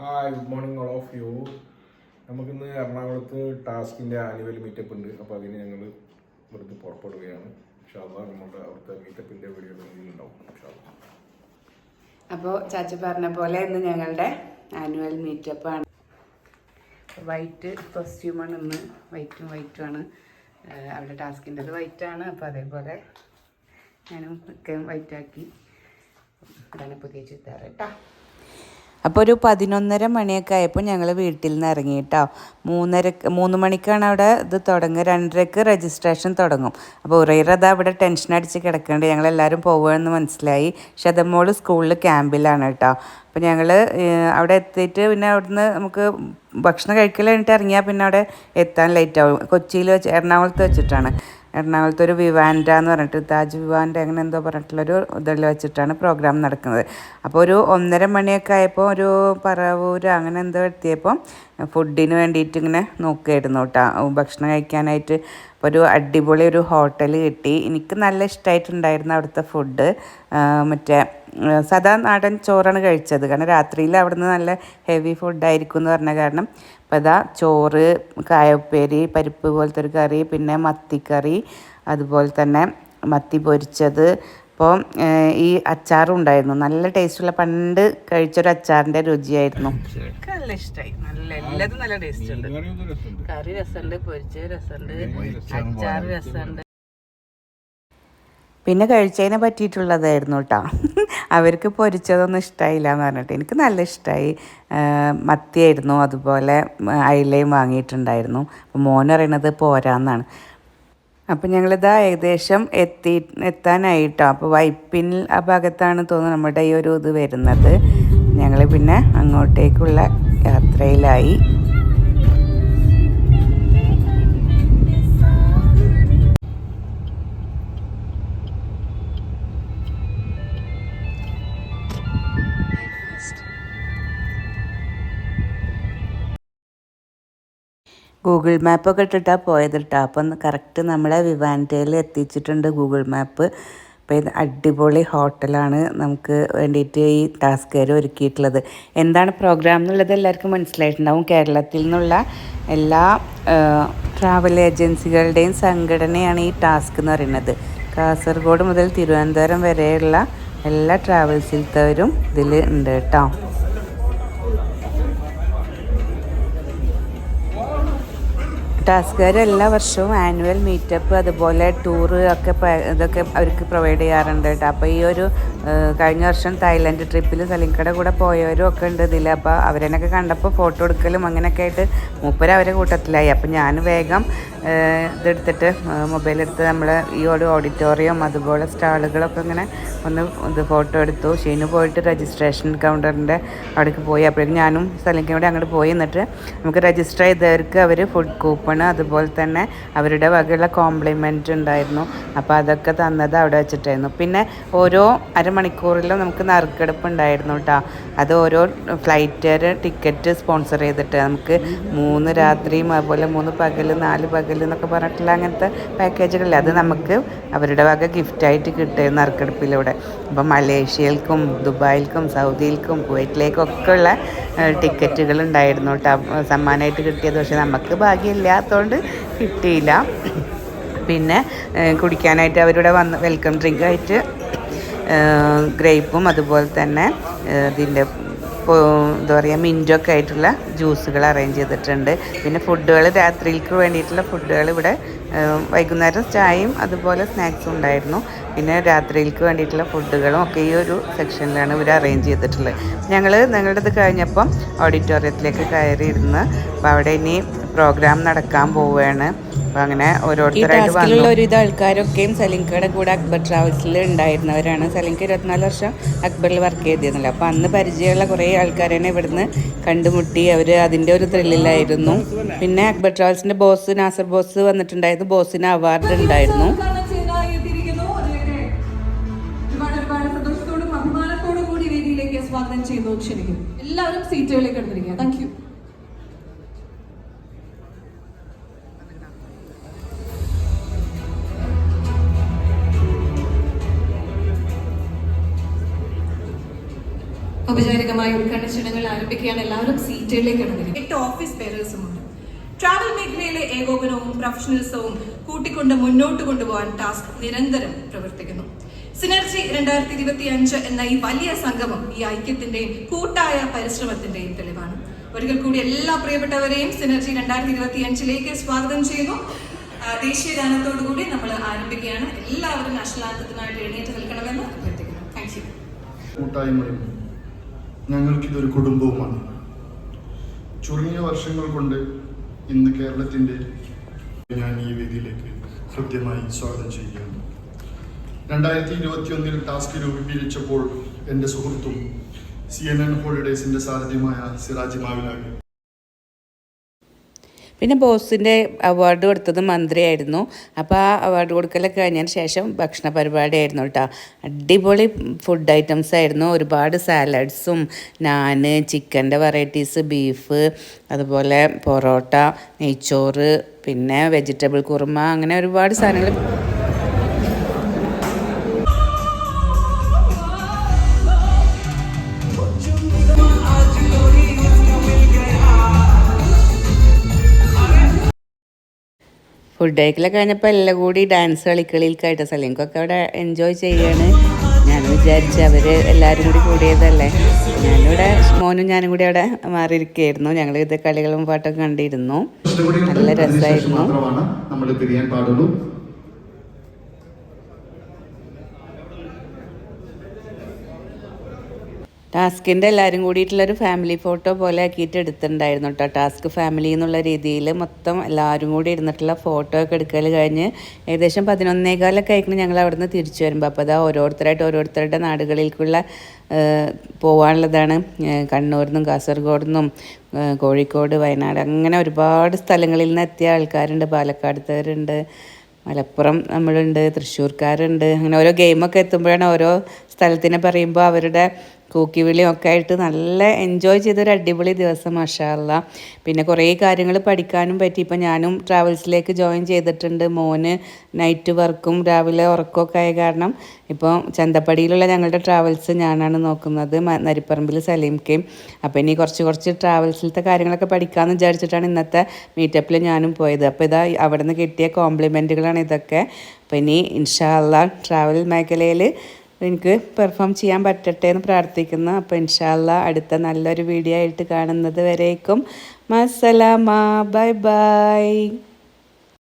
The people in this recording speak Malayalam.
Hi good morning all of you നമുക്കിന്ന് എറണാകുളത്ത് ടാസ്കിന്റെ ആനുവൽ മീറ്റപ്പ് ഉണ്ട്. അപ്പോൾ അതിന് ഞങ്ങൾ ഇവിടുന്ന് പുറപ്പെടുകയാണ്. ഇൻഷാല്ലാ നമ്മുടെ അവിടുത്തെ മീറ്റപ്പിന്റെ വീഡിയോ ഉണ്ടാവും. അപ്പോൾ ചാച്ചി പറഞ്ഞ പോലെ ഇന്ന് ഞങ്ങളുടെ ആനുവൽ മീറ്റപ്പാണ് വൈറ്റ് കോസ്റ്റ്യൂമാണ് ഇന്ന്. വൈറ്റും വൈറ്റുമാണ് അവിടെ ടാസ്കിന്റെത് വൈറ്റാണ് അപ്പോൾ അതേപോലെ ഞാനും ഒക്കെ വൈറ്റാക്കി അതാണ് പുതിയ ചുരിദാർ കേട്ടോ. അപ്പോൾ ഒരു പതിനൊന്നര മണിയൊക്കെ ആയപ്പോൾ ഞങ്ങൾ വീട്ടിൽ നിന്ന് ഇറങ്ങി കേട്ടോ. മൂന്നര മൂന്ന് മണിക്കാണ് അവിടെ ഇത് തുടങ്ങുക. രണ്ടരക്ക് രജിസ്ട്രേഷൻ തുടങ്ങും. അപ്പോൾ ഉറയിറ അതാ അവിടെ ടെൻഷൻ അടിച്ച് കിടക്കുന്നുണ്ട് ഞങ്ങളെല്ലാവരും പോവുകയെന്ന് മനസ്സിലായി. ശതമോൾ സ്കൂളിൽ ക്യാമ്പിലാണ് കേട്ടോ. അപ്പോൾ ഞങ്ങൾ അവിടെ എത്തിയിട്ട് പിന്നെ അവിടുന്ന് നമുക്ക് ഭക്ഷണം കഴിക്കൽ കഴിഞ്ഞിട്ട് ഇറങ്ങിയാൽ പിന്നെ അവിടെ എത്താൻ ലേറ്റ് ആവും. കൊച്ചിയിൽ വെച്ച് എറണാകുളത്ത് വെച്ചിട്ടാണ്. എറണാകുളത്ത് ഒരു വിവാൻഡ എന്ന് പറഞ്ഞിട്ട് താജ് വിവാൻഡ അങ്ങനെ എന്തോ പറഞ്ഞിട്ടുള്ളൊരു ഇതിൽ വെച്ചിട്ടാണ് പ്രോഗ്രാം നടക്കുന്നത്. അപ്പോൾ ഒരു ഒന്നര മണിയൊക്കെ ആയപ്പോൾ ഒരു പറവൂര് അങ്ങനെ എന്തോ എത്തിയപ്പോൾ ഫുഡിന് വേണ്ടിയിട്ട് ഇങ്ങനെ നോക്കുകയായിരുന്നു കേട്ടോ. ഭക്ഷണം കഴിക്കാനായിട്ട് അപ്പോൾ ഒരു അടിപൊളി ഒരു ഹോട്ടൽ കിട്ടി. എനിക്ക് നല്ല ഇഷ്ടമായിട്ടുണ്ടായിരുന്നു അവിടുത്തെ ഫുഡ് മറ്റേ സദാ നാടൻ ചോറാണ് കഴിച്ചത്. കാരണം രാത്രിയിൽ അവിടുന്ന് നല്ല ഹെവി ഫുഡായിരിക്കും എന്ന് പറഞ്ഞ കാരണം അപ്പോൾ ഇതാ ചോറ് കായപ്പേരി പരിപ്പ് പോലത്തെ ഒരു കറി പിന്നെ മത്തിക്കറി അതുപോലെ തന്നെ മത്തി പൊരിച്ചത്. അപ്പോൾ ഈ അച്ചാറും ഉണ്ടായിരുന്നു. നല്ല ടേസ്റ്റുള്ള പണ്ട് കഴിച്ചൊരു അച്ചാറിന്റെ രുചിയായിരുന്നു. നല്ല ഇഷ്ടമായി നല്ല എല്ലാതും നല്ല ടേസ്റ്റ് ഉണ്ട്. കറി രസമുണ്ട് പൊരിച്ച രസമുണ്ട്. അച്ചാർ രസമുണ്ട്. പിന്നെ കഴിച്ചതിനെ പറ്റിയിട്ടുള്ളതായിരുന്നു കേട്ടോ. അവർക്ക് പൊരിച്ചതൊന്നും ഇഷ്ടമായില്ല എന്ന് പറഞ്ഞിട്ട്. എനിക്ക് നല്ല ഇഷ്ടമായി മത്തിയായിരുന്നു അതുപോലെ അയിലയും വാങ്ങിയിട്ടുണ്ടായിരുന്നു. അപ്പോൾ മോൻ പറയണത് പോരാന്നാണ്. അപ്പം ഞങ്ങളിതാ ഏകദേശം എത്തി എത്താനായിട്ടോ. അപ്പോൾ വൈപ്പിൻ ആ ഭാഗത്താണ് തോന്നുന്നു നമ്മുടെ ഈ ഒരു ഇത് വരുന്നത്. ഞങ്ങൾ പിന്നെ അങ്ങോട്ടേക്കുള്ള യാത്രയിലായി. ഗൂഗിൾ മാപ്പൊക്കെ ഇട്ടിട്ടാണ് പോയത് കേട്ടോ അപ്പം കറക്റ്റ് നമ്മളെ വിവാന്റയിൽ എത്തിച്ചിട്ടുണ്ട് ഗൂഗിൾ മാപ്പ് അപ്പോൾ ഇത് അടിപൊളി ഹോട്ടലാണ് നമുക്ക് വേണ്ടിയിട്ട് ഈ ടാസ്ക് കയറി ഒരുക്കിയിട്ടുള്ളത്. എന്താണ് പ്രോഗ്രാം എന്നുള്ളത് എല്ലാവർക്കും മനസ്സിലായിട്ടുണ്ടാവും. കേരളത്തിൽ നിന്നുള്ള എല്ലാ ട്രാവൽ ഏജൻസികളുടെയും സംഘടനയാണ് ഈ ടാസ്ക് എന്ന് പറയുന്നത്. കാസർഗോഡ് മുതൽ തിരുവനന്തപുരം വരെയുള്ള എല്ലാ ട്രാവൽസിലത്തവരും ഇതിൽ ഉണ്ട് കേട്ടോ ടാസ്കുകാർ എല്ലാ വർഷവും ആനുവൽ മീറ്റപ്പ് അതുപോലെ ടൂറ് ഒക്കെ ഇതൊക്കെ അവർക്ക് പ്രൊവൈഡ് ചെയ്യാറുണ്ട് കേട്ടോ അപ്പോൾ ഈ ഒരു കഴിഞ്ഞ വർഷം തായ്ലൻഡ് ട്രിപ്പിൽ സലിങ്കട കൂടെ പോയവരും ഒക്കെ ഉണ്ട് ഇതിൽ അപ്പോൾ അവരെന്നൊക്കെ കണ്ടപ്പോൾ ഫോട്ടോ എടുക്കലും അങ്ങനെയൊക്കെ ആയിട്ട് മൂപ്പര് അവരെ കൂട്ടത്തിലായി. അപ്പോൾ ഞാൻ വേഗം ഇതെടുത്തിട്ട് മൊബൈലെടുത്ത് നമ്മൾ ഈ ഒരു ഓഡിറ്റോറിയം അതുപോലെ സ്റ്റാളുകളൊക്കെ ഇങ്ങനെ ഒന്ന് ഇത് ഫോട്ടോ എടുത്തു. ഷീനു പോയിട്ട് രജിസ്ട്രേഷൻ കൗണ്ടറിന്റെ അവിടേക്ക് പോയി. അപ്പോഴേക്കും ഞാനും സലിങ്കയും കൂടെ അങ്ങോട്ട് പോയി. എന്നിട്ട് നമുക്ക് രജിസ്റ്റർ ചെയ്തവർക്ക് അവർ ഫുഡ് കൂപ്പൺ അതുപോലെ തന്നെ അവരുടെ വകയുള്ള കോംപ്ലിമെന്റ് ഉണ്ടായിരുന്നു. അപ്പോൾ അതൊക്കെ തന്നത് അവിടെ വെച്ചിട്ടായിരുന്നു. പിന്നെ ഓരോ അരമണിക്കൂറിലും നമുക്ക് നറുക്കെടുപ്പ് ഉണ്ടായിരുന്നു കേട്ടോ അത് ഓരോ ഫ്ലൈറ്റുകാർ ടിക്കറ്റ് സ്പോൺസർ ചെയ്തിട്ട് നമുക്ക് മൂന്ന് രാത്രിയും അതുപോലെ മൂന്ന് പകൽ നാല് പകൽ എന്നൊക്കെ പറഞ്ഞിട്ടുള്ള അങ്ങനത്തെ പാക്കേജുകളിൽ അത് നമുക്ക് അവരുടെ വക ഗിഫ്റ്റായിട്ട് കിട്ടും നറുക്കെടുപ്പിലൂടെ. അപ്പം മലേഷ്യയിൽക്കും ദുബായിൽക്കും സൗദിയിൽക്കും കുവൈറ്റിലേക്കും ഒക്കെ ഉള്ള ടിക്കറ്റുകൾ ഉണ്ടായിരുന്നു കേട്ടോ സമ്മാനമായിട്ട് കിട്ടിയത്. പക്ഷെ നമുക്ക് ഭാഗ്യമില്ലാത്തതുകൊണ്ട് കിട്ടിയില്ല. പിന്നെ കുടിക്കാനായിട്ട് അവരുടെ വന്ന് വെൽക്കം ഡ്രിങ്ക് ആയിട്ട് ഗ്രേപ്പും അതുപോലെ തന്നെ ഇതിന്റെ എന്താ പറയുക മിന്റൊക്കെ ആയിട്ടുള്ള ജ്യൂസുകൾ അറേഞ്ച് ചെയ്തിട്ടുണ്ട്. പിന്നെ ഫുഡുകൾ രാത്രിയിലേക്ക് വേണ്ടിയിട്ടുള്ള ഫുഡുകൾ ഇവിടെ വൈകുന്നേരം ചായയും അതുപോലെ സ്നാക്സും ഉണ്ടായിരുന്നു. പിന്നെ രാത്രിയിലേക്ക് വേണ്ടിയിട്ടുള്ള ഫുഡുകളും ഒക്കെ ഈ ഒരു സെക്ഷനിലാണ് ഇവർ അറേഞ്ച് ചെയ്തിട്ടുള്ളത്. ഞങ്ങൾ ഞങ്ങളുടെ ഇത് കഴിഞ്ഞപ്പം ഓഡിറ്റോറിയത്തിലേക്ക് കയറിയിരുന്ന് അപ്പോൾ അവിടെ ഇനി പ്രോഗ്രാം നടക്കാൻ പോവുകയാണ്. അപ്പോൾ അങ്ങനെ ഓരോരുത്തരായിട്ട് വന്നു. ഒരുവിധ ആൾക്കാരൊക്കെയും സലിങ്കയുടെ കൂടെ അക്ബർ ട്രാവൽസിൽ ഉണ്ടായിരുന്നവരാണ്. സലിങ്ക ഇരുപത്തിനാല് വർഷം അക്ബറിൽ വർക്ക് ചെയ്തിരുന്നല്ലോ. അപ്പോൾ അന്ന് പരിചയമുള്ള കുറേ ആൾക്കാരെന്നെ ഇവിടുന്ന് കണ്ടുമുട്ടി. അവർ അതിന്റെ ഒരു ത്രില്ലിലായിരുന്നു പിന്നെ അക്ബർ ട്രാവൽസിന്റെ ബോസ് നാസർ ബോസ് വന്നിട്ടുണ്ടായിരുന്നു. ബോസിന് അവാർഡ് ഉണ്ടായിരുന്നു. സ്വാഗതം ചെയ്തു ക്ഷണിക്കുന്നു എല്ലാവരും സീറ്റുകളിലേക്ക് എടുത്തിരിക്കുക താങ്ക് യു ഔപചാരികമായ ഉദ്ഘാടന ചടങ്ങുകൾ ആരംഭിക്കുകയാണ്. എല്ലാവരും സീറ്റുകളിലേക്ക് ഇറങ്ങുന്നത് എട്ട് ഓഫീസ് ഉണ്ട് ട്രാവൽ മേഖലയിലെ ഏകോപനവും പ്രൊഫഷണൽസവും കൂട്ടിക്കൊണ്ട് മുന്നോട്ട് കൊണ്ടുപോകാൻ ടാസ്ക് നിരന്തരം പ്രവർത്തിക്കുന്നു. സിനർജി രണ്ടായിരത്തി ഇരുപത്തി അഞ്ച് എന്ന ഈ വലിയ സംഗമം ഈ ഐക്യത്തിന്റെയും കൂട്ടായ പരിശ്രമത്തിന്റെയും തെളിവാണ്. ഒരിക്കൽ കൂടി എല്ലാ പ്രിയപ്പെട്ടവരെയും സിനർജി രണ്ടായിരത്തി ഇരുപത്തി അഞ്ചിലേക്ക് സ്വാഗതം ചെയ്യുന്നു. ദേശീയ ഗാനത്തോടു കൂടി നമ്മൾ ആരംഭിക്കുകയാണ്. എല്ലാവരും നാഷണൽ ആന്തത്തിനായിട്ട് എഴുന്നേറ്റ് നിൽക്കണമെന്ന് അഭ്യർത്ഥിക്കുന്നു. താങ്ക് യു കൂട്ടായ്മയും ഞങ്ങൾക്കിതൊരു കുടുംബവുമാണ്. ചുരുങ്ങിയ വർഷങ്ങൾ കൊണ്ട് ഇന്ന് കേരളത്തിന്റെ ഞാൻ ഈ വേദിയിലേക്ക് ഹൃദ്യമായി സ്വാഗതം ചെയ്യുകയാണ്. രണ്ടായിരത്തി ഇരുപത്തിയൊന്നിൽ ടാസ്ക് രൂപീകരിച്ചപ്പോൾ എന്റെ സുഹൃത്തും സി എൻ എൻ ഹോളിഡേയ്സിന്റെ സാരഥ്യമായ സിറാജ് മാവിലാകെ പിന്നെ ബോസിന്റെ അവാർഡ് കൊടുത്തത് മന്ത്രിയായിരുന്നു. അപ്പോൾ ആ അവാർഡ് കൊടുക്കലൊക്കെ കഴിഞ്ഞതിന് ശേഷം ഭക്ഷണ പരിപാടിയായിരുന്നു കേട്ടോ. അടിപൊളി ഫുഡ് ഐറ്റംസ് ആയിരുന്നു. ഒരുപാട് സാലഡ്സും നാന് ചിക്കന്റെ വെറൈറ്റീസ് ബീഫ് അതുപോലെ പൊറോട്ട നെയ്ച്ചോറ് പിന്നെ വെജിറ്റബിൾ കുറുമ അങ്ങനെ ഒരുപാട് സാധനങ്ങൾ ഫുഡ് കഴിക്കലൊക്കെ കഴിഞ്ഞപ്പോൾ എല്ലാം കൂടി ഡാൻസ് കളിക്കളിയിൽക്കായിട്ട് സലീംക്കൊക്കെ അവിടെ എൻജോയ് ചെയ്യാണ്. ഞാൻ വിചാരിച്ച് അവർ എല്ലാവരും കൂടി കൂടിയതല്ലേ. ഞാനിവിടെ മോനും ഞാനും കൂടി അവിടെ മാറിയിരിക്കുകയായിരുന്നു. ഞങ്ങൾ ഇത് കളികളും പാട്ടൊക്കെ കണ്ടിരുന്നു. നല്ല രസമായിരുന്നു നമ്മൾ പിരിയാൻ പാടുള്ളൂ. ടാസ്കിന്റെ എല്ലാവരും കൂടിയിട്ടുള്ളൊരു ഫാമിലി ഫോട്ടോ പോലെ ആക്കിയിട്ട് എടുത്തിട്ടുണ്ടായിരുന്നു കേട്ടോ ടാസ്ക് ഫാമിലി എന്നുള്ള രീതിയിൽ മൊത്തം എല്ലാവരും കൂടി ഇരുന്നിട്ടുള്ള ഫോട്ടോ ഒക്കെ എടുക്കൽ കഴിഞ്ഞ് ഏകദേശം പതിനൊന്നേകാലൊക്കെ ആയിരിക്കും ഞങ്ങൾ അവിടുന്ന് തിരിച്ചു വരുമ്പോൾ അപ്പോൾ അതാ ഓരോരുത്തരായിട്ട് ഓരോരുത്തരുടെ നാടുകളിലേക്കുള്ള പോകാനുള്ളതാണ് കണ്ണൂരിൽ നിന്നും കാസർഗോഡ് നിന്നും കോഴിക്കോട് വയനാട് അങ്ങനെ ഒരുപാട് സ്ഥലങ്ങളിൽ നിന്ന് എത്തിയ ആൾക്കാരുണ്ട്. പാലക്കാടത്തുകാരുണ്ട് മലപ്പുറം നമ്മളുണ്ട് തൃശ്ശൂർക്കാരുണ്ട്. അങ്ങനെ ഓരോ ഗെയിമൊക്കെ എത്തുമ്പോഴാണ് ഓരോ സ്ഥലത്തിനെ പറയുമ്പോൾ അവരുടെ കൂക്കിവിളിയും ഒക്കെ ആയിട്ട് നല്ല എൻജോയ് ചെയ്തൊരു അടിപൊളി ദിവസം മഷാല്ല പിന്നെ കുറേ കാര്യങ്ങൾ പഠിക്കാനും പറ്റി. ഇപ്പം ഞാനും ട്രാവൽസിലേക്ക് ജോയിൻ ചെയ്തിട്ടുണ്ട്. മോന് നൈറ്റ് വർക്കും രാവിലെ ഉറക്കമൊക്കെ ആയ കാരണം ഇപ്പോൾ ചന്തപ്പടിയിലുള്ള ഞങ്ങളുടെ ട്രാവൽസ് ഞാനാണ് നോക്കുന്നത്. നരിപ്പറമ്പിൽ സലീംക്കയും. അപ്പോൾ ഇനി കുറച്ച് കുറച്ച് ട്രാവൽസിലത്തെ കാര്യങ്ങളൊക്കെ പഠിക്കാമെന്ന് വിചാരിച്ചിട്ടാണ് ഇന്നത്തെ മീറ്റപ്പിൽ ഞാനും പോയത്. അപ്പോൾ ഇതാ അവിടെ നിന്ന് കിട്ടിയ കോംപ്ലിമെന്റുകളാണ് ഇതൊക്കെ. അപ്പോൾ ഇനി ഇൻഷാല്ല ട്രാവൽ മേഖലയിൽ എനിക്ക് പെർഫോം ചെയ്യാൻ പറ്റട്ടെ എന്ന് പ്രാർത്ഥിക്കുന്നു. അപ്പോൾ ഇൻഷാല്ല അടുത്ത നല്ലൊരു വീഡിയോ ആയിട്ട് കാണുന്നത് വരേക്കും. മസലാമ ബൈ ബൈ